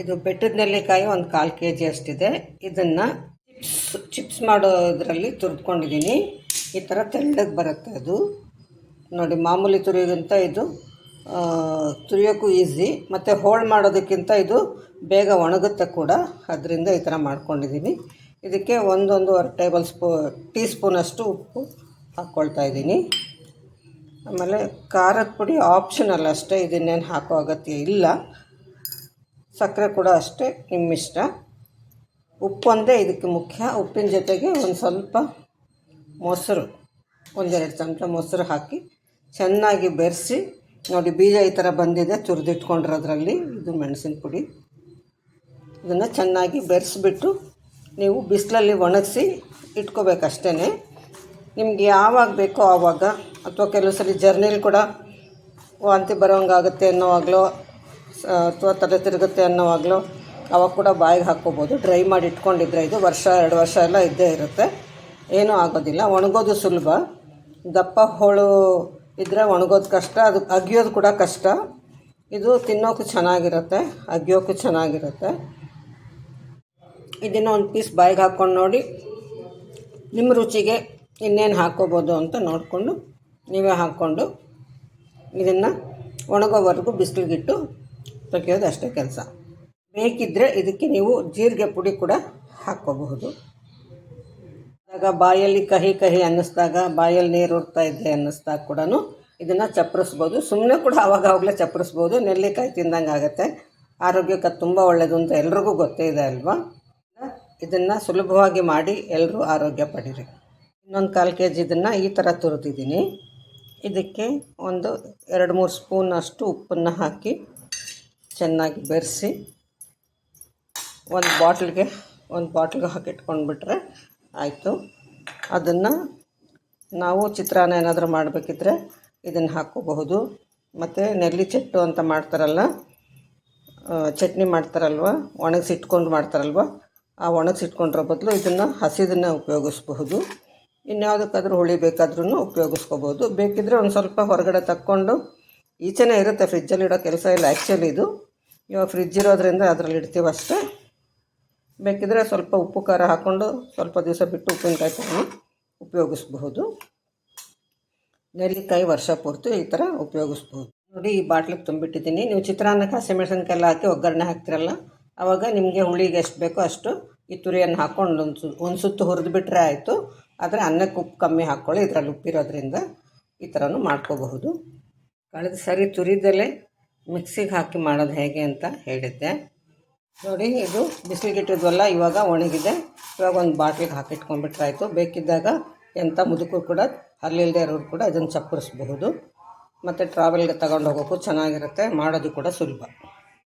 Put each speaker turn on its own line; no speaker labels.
ಇದು ಬೆಟ್ಟದ ನೆಲ್ಲಿಕಾಯಿ ಒಂದು ಕಾಲು ಕೆ ಜಿ ಅಷ್ಟಿದೆ. ಇದನ್ನು ಚಿಪ್ಸ್ ಚಿಪ್ಸ್ ಮಾಡೋದ್ರಲ್ಲಿ ತುರಿದ್ಕೊಂಡಿದ್ದೀನಿ ಈ ಥರ ತೆಳ್ಳಗೆ ಬರುತ್ತೆ ಅದು. ನೋಡಿ, ಮಾಮೂಲಿ ತುರಿಯೋಕ್ಕಿಂತ ಇದು ತುರಿಯೋಕ್ಕೂ ಈಸಿ. ಮತ್ತು ಹೋಳು ಮಾಡೋದಕ್ಕಿಂತ ಇದು ಬೇಗ ಒಣಗುತ್ತೆ ಕೂಡ. ಅದರಿಂದ ಈ ಥರ ಮಾಡ್ಕೊಂಡಿದ್ದೀನಿ ಇದಕ್ಕೆ ಒಂದೊಂದೂವರೆ ಟೇಬಲ್ ಸ್ಪೂ, ಟೀ ಸ್ಪೂನಷ್ಟು ಉಪ್ಪು ಹಾಕ್ಕೊಳ್ತಾ ಇದ್ದೀನಿ ಆಮೇಲೆ ಖಾರದ ಪುಡಿ ಆಪ್ಷನಲ್ ಅಷ್ಟೇ. ಇದನ್ನೇನು ಹಾಕೋ ಅಗತ್ಯ ಇಲ್ಲ. ಸಕ್ಕರೆ ಕೂಡ ಅಷ್ಟೇ, ನಿಮ್ಮಿಷ್ಟ. ಉಪ್ಪು ಒಂದೇ ಇದಕ್ಕೆ ಮುಖ್ಯ. ಉಪ್ಪಿನ ಜೊತೆಗೆ ಒಂದು ಸ್ವಲ್ಪ ಮೊಸರು ಒಂದೆರಡು ಚಮಚ ಮೊಸರು ಹಾಕಿ ಚೆನ್ನಾಗಿ ಬೆರೆಸಿ, ನೋಡಿ ಬೀಜ ಈ ಥರ ಬಂದಿದೆ, ತುರಿದಿಟ್ಕೊಂಡಿರೋದ್ರಲ್ಲಿ ಇದು ಮೆಣಸಿನ ಪುಡಿ. ಇದನ್ನು ಚೆನ್ನಾಗಿ ಬೆರೆಸ್ಬಿಟ್ಟು ನೀವು ಬಿಸಿಲಲ್ಲಿ ಒಣಗಿಸಿ ಇಟ್ಕೋಬೇಕಷ್ಟೇ ನಿಮ್ಗೆ ಯಾವಾಗ ಬೇಕೋ ಆವಾಗ, ಅಥವಾ ಕೆಲವು ಸಲ ಜರ್ನಿಲಿ ಕೂಡ ವಾಂತಿ ಬರೋಂಗಾಗುತ್ತೆ ಅನ್ನೋವಾಗಲೋ ಅಥವಾ ತಲೆ ತಿರುಗುತ್ತೆ ಅನ್ನೋವಾಗಲೂ ಅವಾಗ ಕೂಡ ಬಾಯಿಗೆ ಹಾಕ್ಕೋಬೋದು. ಡ್ರೈ ಮಾಡಿ ಇಟ್ಕೊಂಡಿದ್ರೆ ಇದು ವರ್ಷ, ಎರಡು ವರ್ಷ ಎಲ್ಲ ಇದ್ದೇ ಇರುತ್ತೆ. ಏನೂ ಆಗೋದಿಲ್ಲ. ಒಣಗೋದು ಸುಲಭ. ದಪ್ಪ ಹೋಳು ಇದ್ದರೆ ಒಣಗೋದು ಕಷ್ಟ, ಅದು ಅಗಿಯೋದು ಕೂಡ ಕಷ್ಟ. ಇದು ತಿನ್ನೋಕ್ಕೂ ಚೆನ್ನಾಗಿರುತ್ತೆ ಅಗಿಯೋಕ್ಕೂ ಚೆನ್ನಾಗಿರುತ್ತೆ. ಇದನ್ನು ಒಂದು ಪೀಸ್ ಬಾಯಿಗೆ ಹಾಕ್ಕೊಂಡು ನೋಡಿ. ನಿಮ್ಮ ರುಚಿಗೆ ಇನ್ನೇನು ಹಾಕ್ಕೋಬೋದು ಅಂತ ನೋಡಿಕೊಂಡು ನೀವೇ ಹಾಕ್ಕೊಂಡು ಇದನ್ನು ಒಣಗೋವರೆಗೂ ಬಿಸಿಲಿಗಿಟ್ಟು ತೆಗೆಯೋದು ಅಷ್ಟೇ ಕೆಲಸ. ಬೇಕಿದ್ದರೆ ಇದಕ್ಕೆ ನೀವು ಜೀರಿಗೆ ಪುಡಿ ಕೂಡ ಹಾಕ್ಕೋಬಹುದು. ಆಗ ಬಾಯಲ್ಲಿ ಕಹಿ ಕಹಿ ಅನ್ನಿಸ್ದಾಗ, ಬಾಯಲ್ಲಿ ನೀರು ಉಡ್ತಾ ಇದೆ ಅನ್ನಿಸ್ದಾಗ ಕೂಡ ಇದನ್ನು ಚಪ್ಪರಿಸ್ಬೋದು. ಸುಮ್ಮನೆ ಕೂಡ ಆವಾಗ ಆವಾಗಲೇ ಚಪ್ಪರಿಸ್ಬೋದು. ನೆಲ್ಲಿಕಾಯಿ ತಿಂದಂಗೆ ಆಗುತ್ತೆ. ಆರೋಗ್ಯಕ್ಕೆ ತುಂಬ ಒಳ್ಳೆಯದು ಅಂತ ಎಲ್ರಿಗೂ ಗೊತ್ತೇ ಇದೆ ಅಲ್ವಾ? ಇದನ್ನು ಸುಲಭವಾಗಿ ಮಾಡಿ ಎಲ್ಲರೂ ಆರೋಗ್ಯ ಪಡೀರಿ. ಇನ್ನೊಂದು ಕಾಲು ಕೆ ಜಿ ಇದನ್ನು ಈ ಥರ ತುರಿದಿದ್ದೀನಿ. ಇದಕ್ಕೆ ಒಂದು ಎರಡು ಮೂರು ಸ್ಪೂನ್ ಅಷ್ಟು ಉಪ್ಪನ್ನು ಹಾಕಿ ಚೆನ್ನಾಗಿ ಬೆರೆಸಿ ಒಂದು ಬಾಟ್ಲಿಗೆ ಒಂದು ಬಾಟ್ಲಿಗೆ ಹಾಕಿಟ್ಕೊಂಡ್ಬಿಟ್ರೆ ಆಯಿತು. ಅದನ್ನು ನಾವು ಚಿತ್ರಾನ್ನ ಏನಾದರೂ ಮಾಡಬೇಕಿದ್ರೆ ಇದನ್ನು ಹಾಕ್ಕೋಬಹುದು. ಮತ್ತು ನೆಲ್ಲಿ ಚೆಟ್ಟು ಅಂತ ಮಾಡ್ತಾರಲ್ಲ ಚಟ್ನಿ ಮಾಡ್ತಾರಲ್ವ, ಒಣಗಿಸಿಟ್ಕೊಂಡು ಮಾಡ್ತಾರಲ್ವ, ಆ ಒಣಗಿಸಿಟ್ಕೊಂಡ್ರ ಬದಲು ಇದನ್ನು ಹಸಿದನ್ನು ಉಪಯೋಗಿಸ್ಬಹುದು. ಇನ್ಯಾವುದಕ್ಕಾದ್ರೂ ಹುಳಿ ಬೇಕಾದ್ರೂ ಉಪಯೋಗಿಸ್ಕೋಬೋದು ಬೇಕಿದ್ದರೆ ಒಂದು ಸ್ವಲ್ಪ ಹೊರಗಡೆ ತಕ್ಕೊಂಡು ಈಚೆನೇ ಇರುತ್ತೆ ಫ್ರಿಜ್ಜಲ್ಲಿ ಇಡೋ ಕೆಲಸ ಇಲ್ಲ ಆ್ಯಕ್ಚುಲಿ ಇದು. ಇವಾಗ ಫ್ರಿಜ್ ಇರೋದ್ರಿಂದ ಅದರಲ್ಲಿ ಇಡ್ತೀವಿ ಅಷ್ಟೇ. ಬೇಕಿದ್ರೆ ಸ್ವಲ್ಪ ಉಪ್ಪು, ಖಾರ ಹಾಕ್ಕೊಂಡು ಸ್ವಲ್ಪ ದಿವಸ ಬಿಟ್ಟು ಉಪ್ಪಿನಕಾಯಿ ತಗೊಂಡು ಉಪಯೋಗಿಸ್ಬಹುದು. ನೆಲ್ಲಿಕಾಯಿ ವರ್ಷ ಪೂರ್ತಿ ಈ ಥರ ಉಪಯೋಗಿಸ್ಬೋದು ನೋಡಿ, ಈ ಬಾಟ್ಲಿಗೆ ತುಂಬಿಟ್ಟಿದ್ದೀನಿ. ನೀವು ಚಿತ್ರಾನ್ನಕ್ಕೆ ಹಸಿಮೆಣಸಿನ್ಕಾಯಿ ಎಲ್ಲ ಹಾಕಿ ಒಗ್ಗರಣೆ ಹಾಕ್ತಿರಲ್ಲ ಆವಾಗ ನಿಮಗೆ ಹುಳಿಗೆ ಎಷ್ಟು ಬೇಕೋ ಅಷ್ಟು ಈ ತುರಿಯನ್ನು ಹಾಕ್ಕೊಂಡು ಒಂದು ಸು, ಒಂದು ಸುತ್ತು ಹುರಿದು ಬಿಟ್ಟರೆ ಆಯಿತು. ಆದರೆ ಅನ್ನಕ್ಕೆ ಉಪ್ಪು ಕಮ್ಮಿ ಹಾಕ್ಕೊಳ್ಳಿ ಇದರಲ್ಲಿ ಉಪ್ಪಿರೋದ್ರಿಂದ ಈ ಥರನೂ ಮಾಡ್ಕೋಬಹುದು. ಕಳೆದ ಸರಿ ತುರಿದಲ್ಲೇ ಮಿಕ್ಸಿಗೆ ಹಾಕಿ ಮಾಡೋದು ಹೇಗೆ ಅಂತ ಹೇಳಿದ್ದೆ. ನೋಡಿ, ಇದು ಬಿಸಿಲಿಗಿಟ್ಟಿದ್ವಲ್ಲ, ಇವಾಗ ಒಣಗಿದೆ. ಇವಾಗ ಒಂದು ಬಾಟ್ಲಿಗೆ ಹಾಕಿಟ್ಕೊಂಡ್ಬಿಟ್ರಾಯಿತು. ಬೇಕಿದ್ದಾಗ ಎಂಥ ಮುದುಕರು ಕೂಡ ಹಲ್ಲಿಲ್ಲದೆ ಇರೋರು ಕೂಡ ಇದನ್ನು ಚಪ್ಪರಿಸ್ಬಹುದು. ಮತ್ತು ಟ್ರಾವೆಲ್ಗೆ ತಗೊಂಡು ಹೋಗೋಕ್ಕೂ ಚೆನ್ನಾಗಿರುತ್ತೆ, ಮಾಡೋದು ಕೂಡ ಸುಲಭ.